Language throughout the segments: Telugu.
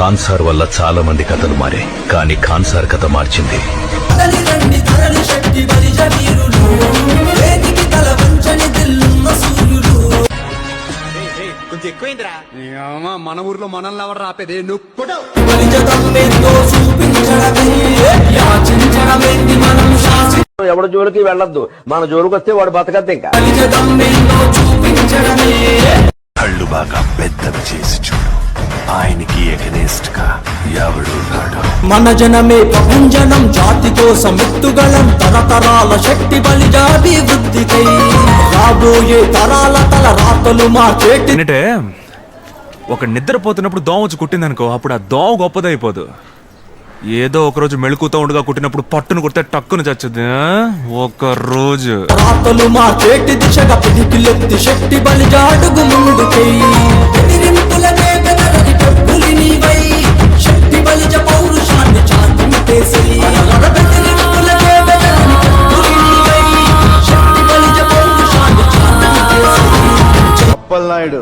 ఖాన్ సార్ వల్ల చాలా మంది కథలు మారాయి. కానీ ఖాన్ సార్ కథ మార్చింది. మన ఊర్లో మనల్ని ఎవరు రాపేది? శాసి ఎవడ జోలికి వెళ్ళొద్దు. మన జోలికి వస్తే వాడు బతకద్దు ఇంకా. ఆయనకి ఎగనెస్ట్గా ఎవడు రాడు మన జనమే ప్రపంచనం జాతి కోసం ఎత్తుగలం తరతరాల శక్తి బలిజాభివృద్ధికై రాబోయే తరాల తల రాతలు మార్చేటి ఏంటంటే ఒక నిద్రపోతున్నప్పుడు దోమ వచ్చి కుట్టిందనుకో అప్పుడు ఆ దోమ గొప్పదైపోదు. ఏదో ఒక రోజు మెళుకుతో ఉండగా కుట్టినప్పుడు పట్టును కుడితే టక్కును చచ్చుద్ది ఆ? ఒక రోజు రాతలు మార్చేటి దిశగా పిడికిలెత్తి శక్తి బలిజాడుగు అప్పల్ నాయుడు.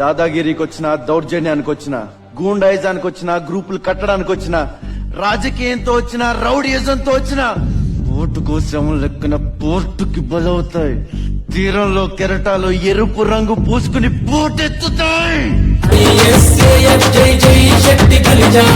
దాదాగిరికి వచ్చిన దౌర్జన్యానికి వచ్చిన గూండాయిజానికి వచ్చిన గ్రూపులు కట్టడానికి వచ్చిన రాజకీయంతో వచ్చిన రౌడీయిజంతో వచ్చిన ఓటు కోసం లెక్కన పోర్టుకి బలవుతాయి. తీరంలో కెరటాలు ఎరుపు రంగు పూసుకుని పోటెత్తుతాయి. జై జై శక్తి కలిజా.